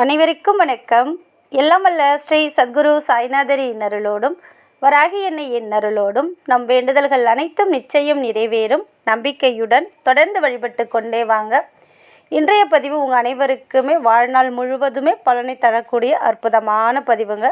அனைவருக்கும் வணக்கம். எல்லாமல்ல ஸ்ரீ சத்குரு சாய்நாதரி நருளோடும் வராகி எண்ணெயின் நருளோடும் நம் வேண்டுதல்கள் அனைத்தும் நிச்சயம் நிறைவேறும். நம்பிக்கையுடன் தொடர்ந்து வழிபட்டு கொண்டே வாங்க. இன்றைய பதிவு உங்கள் அனைவருக்குமே வாழ்நாள் முழுவதுமே பலனை தரக்கூடிய அற்புதமான பதிவுங்க.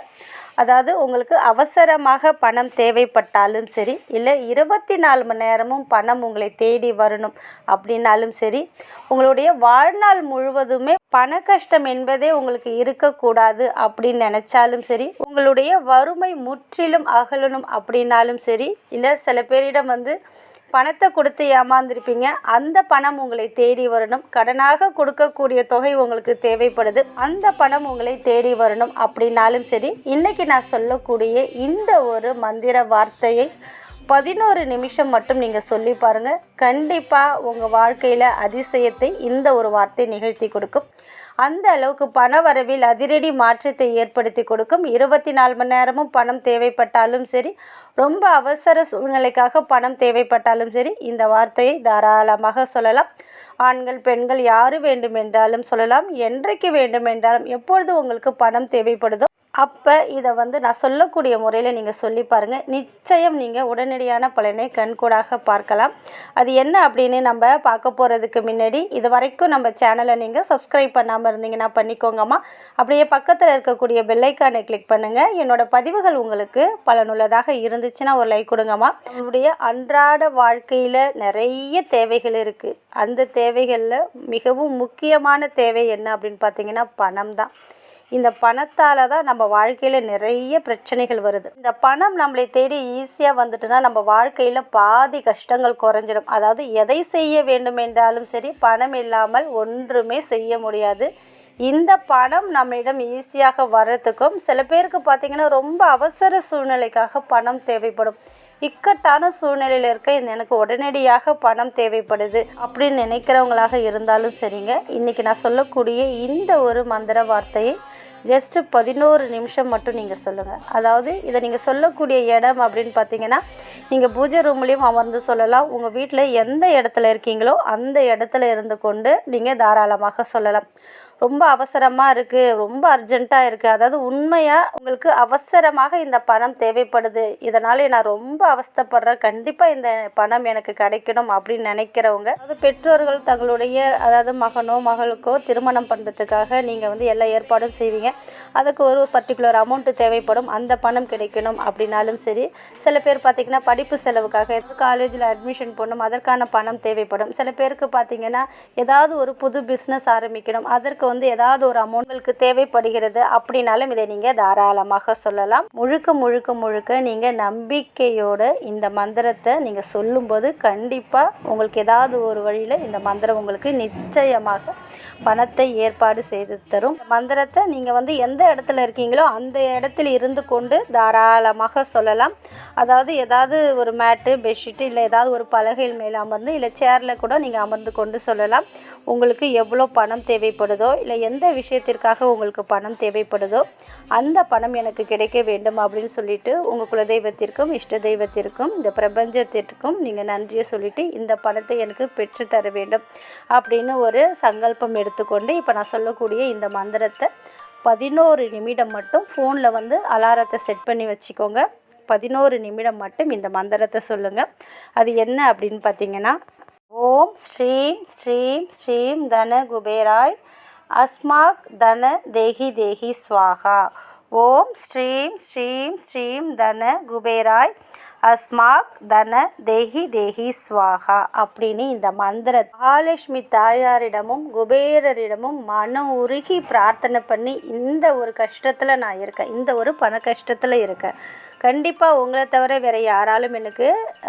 அதாவது உங்களுக்கு அவசரமாக பணம் தேவைப்பட்டாலும் சரி இல்லை இருபத்தி நாலு மணி நேரமும் பணம் உங்களை தேடி வரணும் அப்படின்னாலும் சரி உங்களுடைய வாழ்நாள் முழுவதுமே பண கஷ்டம் என்பதே உங்களுக்கு இருக்கக்கூடாது அப்படின்னு நினச்சாலும் சரி உங்களுடைய வறுமை முற்றிலும் அகலணும் அப்படின்னாலும் சரி இல்லை சில பேரிடம் வந்து பணத்தை கொடுத்து ஏமாந்துருப்பீங்க அந்த பணம் உங்களை தேடி வரணும். கடனாக கொடுக்கக்கூடிய தொகை உங்களுக்கு தேவைப்படுது. அந்த பணம் உங்களை தேடி வரணும் அப்படின்னாலும் சரி இன்னைக்கு நான் சொல்லக்கூடிய இந்த ஒரு மந்திர வார்த்தையை பதினோரு நிமிஷம் மட்டும் நீங்கள் சொல்லி பாருங்கள் கண்டிப்பாக உங்கள் வாழ்க்கையில் அதிசயத்தை இந்த ஒரு வார்த்தை நிகழ்த்தி கொடுக்கும். அந்த அளவுக்கு பண வரவில் அதிரடி மாற்றத்தை ஏற்படுத்தி கொடுக்கும். இருபத்தி நாலு மணி நேரமும் பணம் தேவைப்பட்டாலும் சரி ரொம்ப அவசர சூழ்நிலைக்காக பணம் தேவைப்பட்டாலும் சரி இந்த வார்த்தையை தாராளமாக சொல்லலாம். ஆண்கள் பெண்கள் யாரு வேண்டுமென்றாலும் சொல்லலாம். என்றைக்கு வேண்டுமென்றாலும் எப்பொழுது உங்களுக்கு பணம் தேவைப்படுதோ அப்போ இதை வந்து நான் சொல்லக்கூடிய முறையில் நீங்கள் சொல்லி பாருங்கள் நிச்சயம் நீங்கள் உடனடியான பலனை கண்கூடாக பார்க்கலாம். அது என்ன அப்படின்னு நம்ம பார்க்க போகிறதுக்கு முன்னாடி இது வரைக்கும் நம்ம சேனலை நீங்கள் சப்ஸ்கிரைப் பண்ணாமல் இருந்தீங்கன்னா பண்ணிக்கோங்கம்மா. அப்படியே பக்கத்தில் இருக்கக்கூடிய பெல்லைக்கானை கிளிக் பண்ணுங்கள் என்னோடய பதிவுகள் உங்களுக்கு பலனுள்ளதாக இருந்துச்சுன்னா ஒரு லைக் கொடுங்கம்மா. நம்மளுடைய அன்றாட வாழ்க்கையில் நிறைய தேவைகள் இருக்குது அந்த தேவைகளில் மிகவும் முக்கியமான தேவை என்ன அப்படின்னு பார்த்தீங்கன்னா பணம் தான் இந்த பணத்தால் தான் நம்ம வாழ்க்கையில் நிறைய பிரச்சனைகள் வருது. இந்த பணம் நம்மளை தேடி ஈஸியாக வந்துட்டுனா நம்ம வாழ்க்கையில் பாதி கஷ்டங்கள் குறைஞ்சிடும். அதாவது எதை செய்ய வேண்டும் என்றாலும் சரி பணம் இல்லாமல் ஒன்றுமே செய்ய முடியாது. இந்த பணம் நம்மிடம் ஈஸியாக வர்றதுக்கும் சில பேருக்கு பார்த்திங்கன்னா ரொம்ப அவசர சூழ்நிலைக்காக பணம் தேவைப்படும். இக்கட்டான சூழ்நிலையில் இருக்க இந்த எனக்கு உடனடியாக பணம் தேவைப்படுது அப்படின்னு நினைக்கிறவங்களாக இருந்தாலும் சரிங்க. இன்றைக்கி நான் சொல்லக்கூடிய இந்த ஒரு மந்திர வார்த்தையை ஜஸ்ட்டு பதினோரு நிமிஷம் மட்டும் நீங்கள் சொல்லுங்கள் அதாவது இதை நீங்கள் சொல்லக்கூடிய இடம் அப்படின்னு பார்த்தீங்கன்னா நீங்கள் பூஜை ரூம்லேயும் அமர்ந்து சொல்லலாம். உங்கள் வீட்டில் எந்த இடத்துல இருக்கீங்களோ அந்த இடத்துல இருந்து கொண்டு நீங்கள் தாராளமாக சொல்லலாம். ரொம்ப அவசரமாக இருக்குது ரொம்ப அர்ஜெண்ட்டாக இருக்குது அதாவது உண்மையாக உங்களுக்கு அவசரமாக இந்த பணம் தேவைப்படுது. இதனால் நான் ரொம்ப அவஸ்தப்படுறேன். கண்டிப்பாக இந்த பணம் எனக்கு கிடைக்கணும் அப்படின்னு நினைக்கிறவங்க அதாவது பெற்றோர்கள் தங்களுடைய அதாவது மகனோ மகளுக்கோ திருமணம் பண்ணுறதுக்காக நீங்கள் வந்து எல்லா ஏற்பாடும் செய்வீங்க. அதுக்கு ஒரு பர்டிகுலர் அமௌண்ட்டு தேவைப்படும். அந்த பணம் கிடைக்கணும் அப்படின்னாலும் சரி. சில பேர் பார்த்திங்கன்னா படிப்பு செலவுக்காக காலேஜில் அட்மிஷன் போடணும் அதற்கான பணம் தேவைப்படும். சில பேருக்கு பார்த்திங்கன்னா ஏதாவது ஒரு புது பிஸ்னஸ் ஆரம்பிக்கணும். அதற்கு வந்து ஏதாவது ஒரு அமௌண்ட்களுக்கு தேவைப்படுகிறது அப்படின்னாலும் இதை நீங்கள் தாராளமாக சொல்லலாம். முழுக்க முழுக்க முழுக்க நீங்கள் நம்பிக்கையோடு இந்த மந்திரத்தை நீங்கள் சொல்லும்போது கண்டிப்பாக உங்களுக்கு ஏதாவது ஒரு வழியில் இந்த மந்திரம் உங்களுக்கு நிச்சயமாக பணத்தை ஏற்பாடு செய்து தரும். மந்திரத்தை நீங்கள் வந்து வந்து எந்த இடத்துல இருக்கீங்களோ அந்த இடத்துல இருந்து கொண்டு தாராளமாக சொல்லலாம். அதாவது ஏதாவது ஒரு மேட்டு பெட்ஷீட்டு இல்லை ஏதாவது ஒரு பலகையில் மேலே அமர்ந்து இல்லை சேரில் கூட நீங்கள் அமர்ந்து கொண்டு சொல்லலாம். உங்களுக்கு எவ்வளோ பணம் தேவைப்படுதோ இல்லை எந்த விஷயத்திற்காக உங்களுக்கு பணம் தேவைப்படுதோ அந்த பணம் எனக்கு கிடைக்க வேண்டும் அப்படின்னு சொல்லிட்டு உங்கள் குலதெய்வத்திற்கும் இஷ்ட தெய்வத்திற்கும் இந்த பிரபஞ்சத்திற்கும் நீங்கள் நன்றியை சொல்லிவிட்டு இந்த பணத்தை எனக்கு பெற்று தர வேண்டும் அப்படின்னு ஒரு சங்கல்பம் எடுத்துக்கொண்டு இப்போ நான் சொல்லக்கூடிய இந்த மந்திரத்தை பதினோரு நிமிடம் மட்டும் ஃபோனில் வந்து அலாரத்தை செட் பண்ணி வச்சுக்கோங்க. பதினோரு நிமிடம் மட்டும் இந்த மந்திரத்தை சொல்லுங்கள் அது என்ன அப்படின்னு பார்த்தீங்கன்னா ஓம் ஸ்ரீம் ஸ்ரீம் ஸ்ரீம் தன குபேராய் அஸ்மாக் தன தேஹி தேஹி ஸ்வாகா. ஓம் ஸ்ரீம் ஸ்ரீம் ஸ்ரீம் தன குபேராய். அஸ்மாக் தன தேஹி தேஹி ஸ்வாகா அப்படின்னு இந்த மந்திர மகாலட்சுமி தாயாரிடமும் குபேரரிடமும் மனம் உருகி பிரார்த்தனை பண்ணி இந்த ஒரு கஷ்டத்தில் நான் இருக்கேன். இந்த ஒரு பண கஷ்டத்தில் இருக்கேன். கண்டிப்பாக உங்களை தவிர வேறு யாராலும் எனக்கு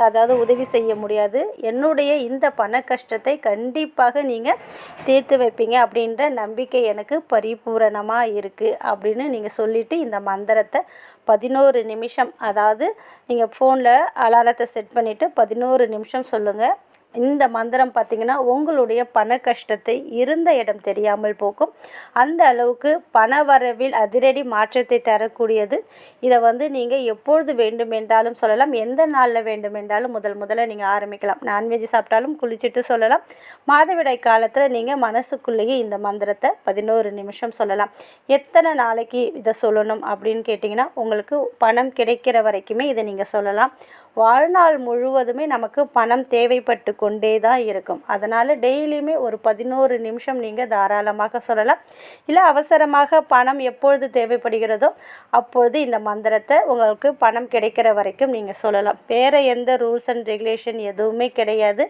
அதாவது உதவி செய்ய முடியாது. என்னுடைய இந்த பண கஷ்டத்தை கண்டிப்பாக நீங்கள் தீர்த்து வைப்பீங்க அப்படின்ற நம்பிக்கை எனக்கு பரிபூரணமாக இருக்குது அப்படின்னு நீங்கள் சொல்லிவிட்டு இந்த மந்திரத்தை பதினோரு நிமிஷம் அதாவது நீங்கள் ஃபோனில் அலாரத்தை செட் பண்ணிவிட்டு பதினோரு நிமிஷம் சொல்லுங்கள் இந்த மந்திரம் பார்த்திங்கன்னா உங்களுடைய பண கஷ்டத்தை இருந்த இடம் தெரியாமல் போக்கும். அந்த அளவுக்கு பண வரவில் அதிரடி மாற்றத்தை தரக்கூடியது. இதை வந்து நீங்கள் எப்பொழுது வேண்டுமென்றாலும் சொல்லலாம். எந்த நாளில் வேண்டுமென்றாலும் முதல் முதல்ல நீங்கள் ஆரம்பிக்கலாம். நான்வெஜ் சாப்பிட்டாலும் குளிச்சுட்டு சொல்லலாம். மாதவிடாய் காலத்தில் நீங்கள் மனசுக்குள்ளேயே இந்த மந்திரத்தை பதினோரு நிமிஷம் சொல்லலாம். எத்தனை நாளைக்கு இதை சொல்லணும் அப்படின்னு கேட்டிங்கன்னா உங்களுக்கு பணம் கிடைக்கிற வரைக்குமே இதை நீங்கள் சொல்லலாம். வாழ்நாள் முழுவதுமே நமக்கு பணம் தேவைப்பட்டு கொண்டே தான் இருக்கும். அதனால் டெய்லியுமே ஒரு பதினோரு நிமிஷம் நீங்கள் தாராளமாக சொல்லலாம். இல்லை அவசரமாக பணம் எப்பொழுது தேவைப்படுகிறதோ அப்பொழுது இந்த மந்திரத்தை உங்களுக்கு பணம் கிடைக்கிற வரைக்கும் நீங்கள் சொல்லலாம். வேறு எந்த ரூல்ஸ் அண்ட் ரெகுலேஷன் எதுவுமே கிடையாது.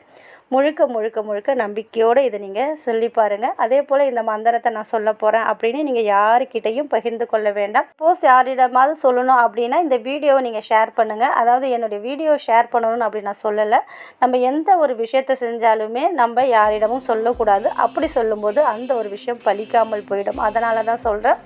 முழுக்க முழுக்க முழுக்க நம்பிக்கையோடு இதை நீங்கள் சொல்லி பாருங்கள் அதே போல் இந்த மந்திரத்தை நான் சொல்ல போகிறேன் அப்படின்னு நீங்கள் யாருக்கிட்டையும் பகிர்ந்து கொள்ள வேண்டாம். சப்போஸ் யாரிடமாவது சொல்லணும் அப்படின்னா இந்த வீடியோவை நீங்கள் ஷேர் பண்ணுங்கள் அதாவது என்னுடைய வீடியோ ஷேர் பண்ணணும்னு அப்படி நான் சொல்லலை. நம்ம எந்த ஒரு விஷயத்தை செஞ்சாலுமே நம்ம யாரிடமும் சொல்லக்கூடாது. அப்படி சொல்லும்போது அந்த ஒரு விஷயம் பலிக்காமல் போயிடும். அதனால தான் சொல்கிறேன்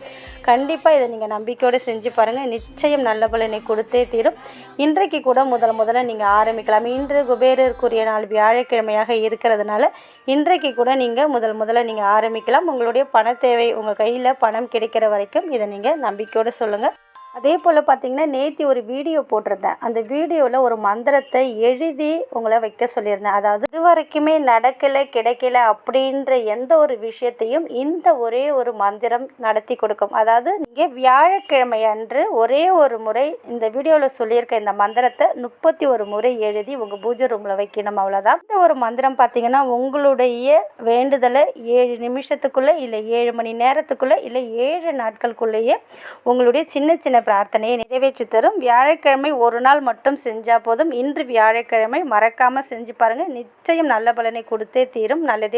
கண்டிப்பாக இதை நீங்கள் நம்பிக்கையோடு செஞ்சு பாருங்கள் நிச்சயம் நல்ல பலனை கொடுத்தே தீரும். இன்றைக்கு கூட முதல் முதல்ல நீங்கள் ஆரம்பிக்கலாம். இன்று குபேரருக்குரிய நாள் வியாழக்கிழமையாக இருக்கிறதுனால இன்றைக்கு கூட நீங்கள் முதல் முதல்ல நீங்கள் ஆரம்பிக்கலாம். உங்களுடைய பண தேவை உங்கள் கையில் பணம் கிடைக்கிற வரைக்கும் இதை நீங்கள் நம்பிக்கையோடு சொல்லுங்கள் அதே போல் பார்த்தீங்கன்னா நேற்று ஒரு வீடியோ போட்டிருந்தேன். அந்த வீடியோவில் ஒரு மந்திரத்தை எழுதி உங்களை வைக்க சொல்லியிருந்தேன். அதாவது இது வரைக்குமே நடக்கலை கிடைக்கல அப்படின்ற எந்த ஒரு விஷயத்தையும் இந்த ஒரே ஒரு மந்திரம் நடத்தி கொடுக்கும். அதாவது நீங்கள் வியாழக்கிழமை அன்று ஒரே ஒரு முறை இந்த வீடியோவில் சொல்லியிருக்க இந்த மந்திரத்தை முப்பத்தி ஒரு முறை எழுதி உங்கள் பூஜை ரூமில் வைக்கணும் அவ்வளோதான் இந்த ஒரு மந்திரம் பார்த்தீங்கன்னா உங்களுடைய வேண்டுதலை ஏழு நிமிஷத்துக்குள்ளே இல்லை ஏழு மணி நேரத்துக்குள்ளே இல்லை ஏழு நாட்களுக்குள்ளேயே உங்களுடைய சின்ன சின்ன பிரார்த்தனையை நிறைவேற்றி தரும் வியாழக்கிழமை ஒரு நாள் மட்டும் செஞ்சால் போதும். இன்று வியாழக்கிழமை மறக்காமல் செஞ்சு பாருங்கள் நிச்சயம் நல்ல பலனை கொடுத்தே தீரும். நல்லதே